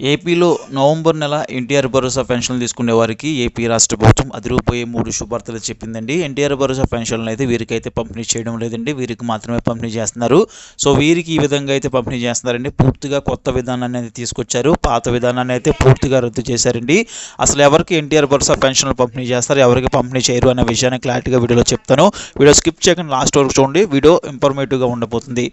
ఏపీలో నవంబర్ నెల ఎన్టీఆర్ భరోసా పెన్షన్లు తీసుకునే వారికి ఏపీ రాష్ట్ర ప్రభుత్వం అదిరిపోయే మూడు శుభార్తలు చెప్పిందండి. ఎన్టీఆర్ భరోసా పెన్షన్లు అయితే వీరికైతే పంపిణీ చేయడం లేదండి. వీరికి మాత్రమే పంపిణీ చేస్తున్నారు. సో వీరికి ఈ విధంగా అయితే పంపిణీ చేస్తున్నారండి. పూర్తిగా కొత్త విధానాన్ని అయితే తీసుకొచ్చారు. పాత విధానాన్ని అయితే పూర్తిగా రద్దు చేశారండి. అసలు ఎవరికి ఎన్టీఆర్ భరోసా పెన్షన్లు పంపిణీ చేస్తారు? ఎవరికి పంపిణీ చేయరు అనే విషయాన్ని క్లారిటీగా వీడియోలో చెప్తాను. వీడియో స్కిప్ చేయకుండా లాస్ట్ వరకు చూడండి. వీడియో ఇన్ఫర్మేటివ్గా ఉండబోతుంది.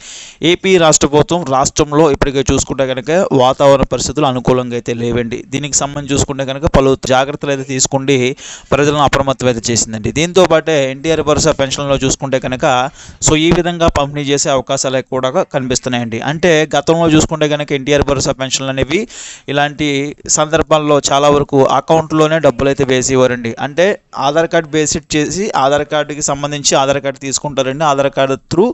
ఏపీ రాష్ట్ర ప్రభుత్వం రాష్ట్రంలో ఇప్పటికే చూసుకుంటే కనుక వాతావరణ పరిస్థితులు అనుకూలంగా అయితే లేవండి. దీనికి సంబంధించి చూసుకుంటే కనుక పలు జాగ్రత్తలు అయితే తీసుకుండి ప్రజలను అప్రమత్తం అయితే చేసిందండి. దీంతో పాటే ఎన్టీఆర్ భరోసా పెన్షన్లో చూసుకుంటే కనుక సో ఈ విధంగా పంపిణీ చేసే అవకాశాలు కూడా కనిపిస్తున్నాయండి. అంటే గతంలో చూసుకుంటే కనుక ఎన్టీఆర్ భరోసా పెన్షన్లు అనేవి ఇలాంటి సందర్భాల్లో చాలా వరకు అకౌంట్లోనే డబ్బులు అయితే వేసేవారండి. అంటే ఆధార్ కార్డ్ బేసిట్ చేసి ఆధార్ కార్డుకి సంబంధించి ఆధార్ కార్డు తీసుకుంటారండి. ఆధార్ కార్డు త్రూ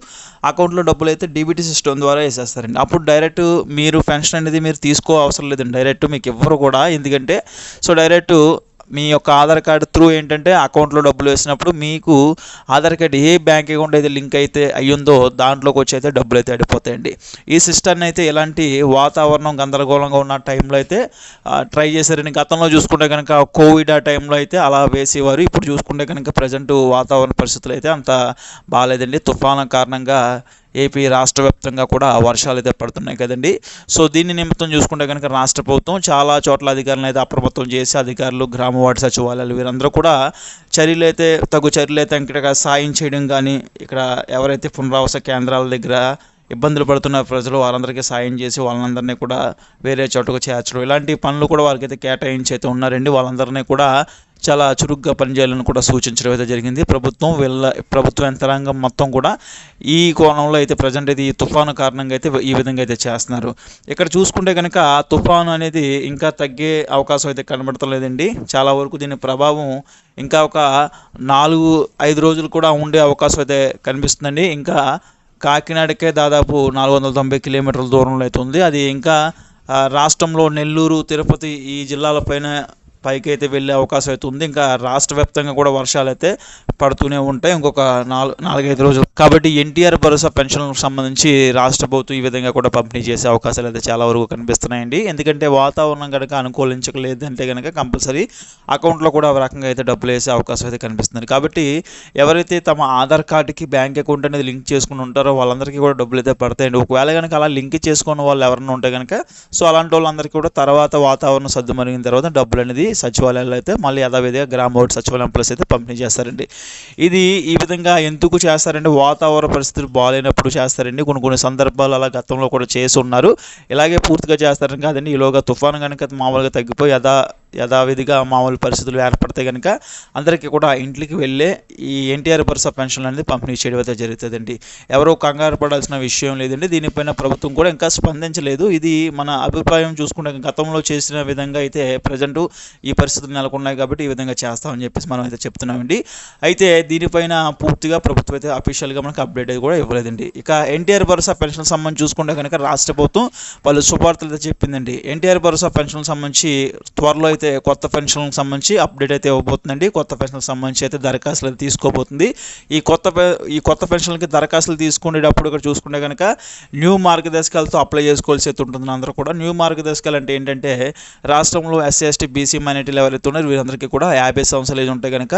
అకౌంట్లో డబ్బులు అయితే డీబీటీ సిస్టమ్ ద్వారా వేసేస్తారండి. అప్పుడు డైరెక్ట్ మీరు పెన్షన్ అనేది మీరు తీసుకో అవసరం లేదండి డైరెక్ట్ మీకు ఇవ్వరు కూడా. ఎందుకంటే సో డైరెక్ట్ మీ యొక్క ఆధార్ కార్డు త్రూ ఏంటంటే అకౌంట్లో డబ్బులు వేసినప్పుడు మీకు ఆధార్ కార్డు ఏ బ్యాంక్ అకౌంట్ అయితే లింక్ అయితే అయ్యిందో దాంట్లోకి వచ్చి అయితే డబ్బులు అయితే అడిపోతాయండి ఈ సిస్టమ్ని అయితే ఎలాంటి వాతావరణం గందరగోళంగా ఉన్న టైంలో అయితే ట్రై చేశారని గతంలో చూసుకుంటే కనుక కోవిడ్ ఆ టైంలో అయితే అలా వేసేవారు. ఇప్పుడు చూసుకుంటే కనుక ప్రజెంట్ వాతావరణ పరిస్థితులు అయితే అంత బాగాలేదండి. తుఫాను కారణంగా ఏపీ రాష్ట్ర వ్యాప్తంగా కూడా వర్షాలు అయితే పడుతున్నాయి కదండి. సో దీన్ని నిమిత్తం చూసుకుంటే కనుక రాష్ట్ర ప్రభుత్వం చాలా చోట్ల అధికారులను అయితే అప్రమత్తం చేసి అధికారులు గ్రామ వార్డు సచివాలయాలు వీరందరూ కూడా చర్యలు అయితే తగు చర్యలు అయితే ఇక్కడ సాయం చేయడం కానీ ఇక్కడ ఎవరైతే పునరావాస కేంద్రాల దగ్గర ఇబ్బందులు పడుతున్న ప్రజలు వారందరికీ సాయం చేసి వాళ్ళందరినీ కూడా వేరే చోటుకు చేర్చడం. ఇలాంటి పనులు కూడా వారికైతే కేటాయించి అయితే ఉన్నారండి. వాళ్ళందరినీ కూడా చాలా చురుగ్గా పనిచేయాలని కూడా సూచించడం అయితే జరిగింది. ప్రభుత్వం వీళ్ళ ప్రభుత్వ యంత్రాంగం మొత్తం కూడా ఈ కోణంలో అయితే ప్రజెంట్ అయితే ఈ తుఫాను కారణంగా అయితే ఈ విధంగా అయితే చేస్తున్నారు. ఇక్కడ చూసుకుంటే కనుక తుఫాను అనేది ఇంకా తగ్గే అవకాశం అయితే కనబడతలేదండి చాలా వరకు దీని ప్రభావం ఇంకా ఒక నాలుగు ఐదు రోజులు కూడా ఉండే అవకాశం అయితే కనిపిస్తుందండి. ఇంకా కాకినాడకే దాదాపు నాలుగు వందల తొంభై కిలోమీటర్ల దూరంలో అయితే ఉంది. అది ఇంకా రాష్ట్రంలో నెల్లూరు తిరుపతి ఈ జిల్లాలపైన పైకైతే పైకి అయితే వెళ్ళే అవకాశం అయితే ఉంది. ఇంకా రాష్ట్ర వ్యాప్తంగా కూడా వర్షాలు అయితే పడుతూనే ఉంటాయి. ఇంకొక నాలుగు నాలుగైదు రోజులు. కాబట్టి ఎన్టీఆర్ భరోసా పెన్షన్లకు సంబంధించి రాష్ట్ర ప్రభుత్వం ఈ విధంగా కూడా పంపిణీ చేసే అవకాశాలు అయితే చాలా వరకు కనిపిస్తున్నాయండి. ఎందుకంటే వాతావరణం కనుక అనుకూలించలేదు అంటే కనుక కంపల్సరీ అకౌంట్లో కూడా ఒక రకంగా అయితే డబ్బులు వేసే అవకాశం అయితే కనిపిస్తుంది. కాబట్టి ఎవరైతే తమ ఆధార్ కార్డుకి బ్యాంక్ అకౌంట్ అనేది లింక్ చేసుకుని ఉంటారో వాళ్ళందరికీ కూడా డబ్బులు అయితే పడతాయండి. ఒకవేళ కనుక అలా లింక్ చేసుకున్న వాళ్ళు ఎవరైనా ఉంటే కనుక సో అలాంటి వాళ్ళందరికీ కూడా తర్వాత వాతావరణం సర్దుమరిగిన తర్వాత డబ్బులు అనేది సచివాలయాలు అయితే మళ్ళీ యథావిధిగా గ్రామ వార్డు సచివాలయం ప్లస్ అయితే పంపిణీ చేస్తారండి. ఇది ఈ విధంగా ఎందుకు చేస్తారంటే వాతావరణ పరిస్థితులు బాగాలేనప్పుడు చేస్తారండి. కొన్ని కొన్ని సందర్భాలు అలా గతంలో కూడా చేసి ఉన్నారు. ఇలాగే పూర్తిగా చేస్తారని కాదండి. ఈలోగా తుఫాను కనుక మామూలుగా తగ్గిపోయి యథా యథావిధిగా మామూలు పరిస్థితులు ఏర్పడితే కనుక అందరికీ కూడా ఇంటికి వెళ్ళే ఈ ఎన్టీఆర్ భరోసా పెన్షన్ అనేది పంపిణీ చేయడం అయితే జరుగుతుందండి. ఎవరో కంగారు పడాల్సిన విషయం లేదండి. దీనిపైన ప్రభుత్వం కూడా ఇంకా స్పందించలేదు. ఇది మన అభిప్రాయం చూసుకుంటే గతంలో చేసిన విధంగా అయితే ప్రజెంట్ ఈ పరిస్థితులు నెలకొన్నాయి కాబట్టి ఈ విధంగా చేస్తామని చెప్పేసి మనం అయితే చెప్తున్నామండి. అయితే దీనిపైన పూర్తిగా ప్రభుత్వం అయితే అఫీషియల్గా మనకు అప్డేట్ అయితే కూడా ఇవ్వలేదండి. ఇక ఎన్టీఆర్ భరోసా పెన్షన్ సంబంధించి చూసుకుంటే కనుక రాష్ట్ర ప్రభుత్వం పలు శుభార్తలు అయితే చెప్పిందండి. ఎన్టీఆర్ భరోసా పెన్షన్ సంబంధించి త్వరలో అయితే కొత్త పెన్షన్లకు సంబంధించి అప్డేట్ అయితే ఇవ్వబోతుందండి. కొత్త పెన్షన్కి సంబంధించి అయితే దరఖాస్తులు అయితే తీసుకోబోతుంది. ఈ కొత్త పె- ఈ కొత్త పెన్షన్లకి దరఖాస్తులు తీసుకునేటప్పుడు ఇక్కడ చూసుకుంటే కనుక న్యూ మార్గదర్శకాలతో అప్లై చేసుకోవాల్సి అయితే ఉంటుంది అందరూ కూడా. న్యూ మార్గదర్శకాలు అంటే ఏంటంటే రాష్ట్రంలో ఎస్సీ ఎస్టీ బీసీ మైనార్టీలు ఎవరైతే ఉన్నారో వీరందరికీ కూడా యాభై సంవత్సరాలు ఏజ్ ఉంటే కనుక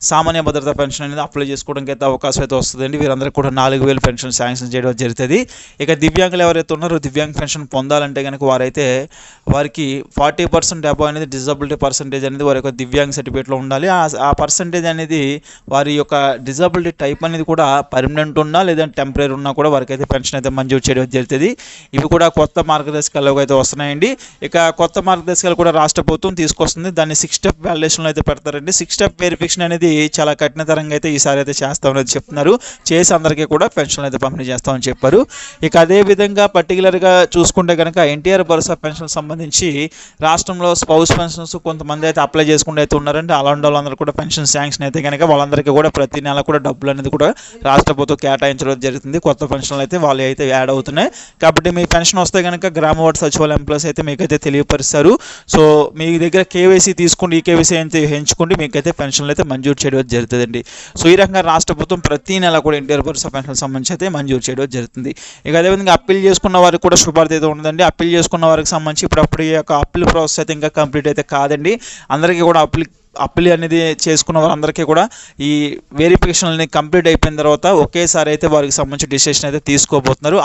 సామాన్య భద్రత పెన్షన్ అనేది అప్లై చేసుకోవడానికి అయితే అవకాశం అయితే వస్తుందండి. వీరందరికీ కూడా నాలుగు వేలు పెన్షన్ శాంక్షన్ చేయడం జరుగుతుంది. ఇక దివ్యాంగులు ఎవరైతే ఉన్నారో దివ్యాంగ పెన్షన్ పొందాలంటే కనుక వారైతే వారికి ఫార్టీ పర్సెంట్ అబౌవ్ అనేది డిజబిలిటీ పర్సంటేజ్ అనేది వారి యొక్క దివ్యాంగ్ సర్టిఫికేట్లో ఉండాలి. ఆ పర్సంటేజ్ అనేది వారి యొక్క డిజబిలిటీ టైప్ అనేది కూడా పర్మనెంట్ ఉన్నా లేదంటే టెంపరీ ఉన్నా కూడా వారికి అయితే పెన్షన్ అయితే మంజూరు చేయడం జరుగుతుంది. ఇవి కూడా కొత్త మార్గదర్శకాలు అయితే వస్తున్నాయండి. ఇక కొత్త మార్గదర్శకాలు కూడా రాష్ట్ర ప్రభుత్వం తీసుకొస్తుంది. దాన్ని సిక్స్ స్టెప్ వ్యాలిడేషన్లో అయితే పెడతారండి. సిక్స్ స్టెప్ వెరిఫికేషన్ అనేది చాలా కఠినతరంగా అయితే ఈసారి అయితే చేస్తామని చెప్తున్నారు. చేసి అందరికీ కూడా పెన్షన్లు అయితే పంపిణీ చేస్తామని చెప్పారు. ఇక అదే విధంగా పర్టికులర్గా చూసుకుంటే కనుక ఎన్టీఆర్ భరోసా పెన్షన్ సంబంధించి రాష్ట్రంలో స్పౌస్ పెన్షన్ పెన్షన్స్ కొంతమంది అయితే అప్లై చేసుకుంటూ అయితే ఉన్నారంటే అలాంటి వాళ్ళందరూ కూడా పెన్షన్ శాంక్షన్ అయితే కనుక వాళ్ళందరికీ కూడా ప్రతి నెల కూడా డబ్బులు అనేది కూడా రాష్ట్ర ప్రభుత్వం కేటాయించడం జరుగుతుంది. కొత్త పెన్షన్లు అయితే వాళ్ళు అయితే యాడ్ అవుతున్నాయి. కాబట్టి మీ పెన్షన్ వస్తే కనుక గ్రామ వార్డు సచివాలయం ఎంప్లాయీస్ అయితే మీకైతే తెలియపరుస్తారు. సో మీ దగ్గర కేవైసీ తీసుకుని ఈ కేవైసీ అయితే ఎంచుకుంటే మీకైతే పెన్షన్లు అయితే మంజూరు చేయడం జరుగుతుందండి. సో ఈ రకంగా రాష్ట్ర ప్రభుత్వం ప్రతి నెల కూడా ఇంటర్ భరోసా పెన్షన్ సంబంధించి అయితే మంజూరు చేయడం జరుగుతుంది. ఇక అదేవిధంగా అప్పీల్ చేసుకున్న వారికి కూడా శుభార్త అయితే ఉందండి. అప్పీల్ చేసుకున్న వారికి సంబంధించి ఇప్పుడు అప్పుడు ఈ యొక్క అప్పీల్ ప్రాసెస్ అయితే ఇంకా కంప్లీట్ అయితే కాదండి. అందరికీ కూడా అప్లి అప్లై అనేది చేసుకున్న వారందరికీ కూడా ఈ వెరిఫికేషన్ అనేది కంప్లీట్ అయిపోయిన తర్వాత ఒకేసారి అయితే వారికి సంబంధించిన డిసిషన్ అయితే తీసుకోబోతున్నారు.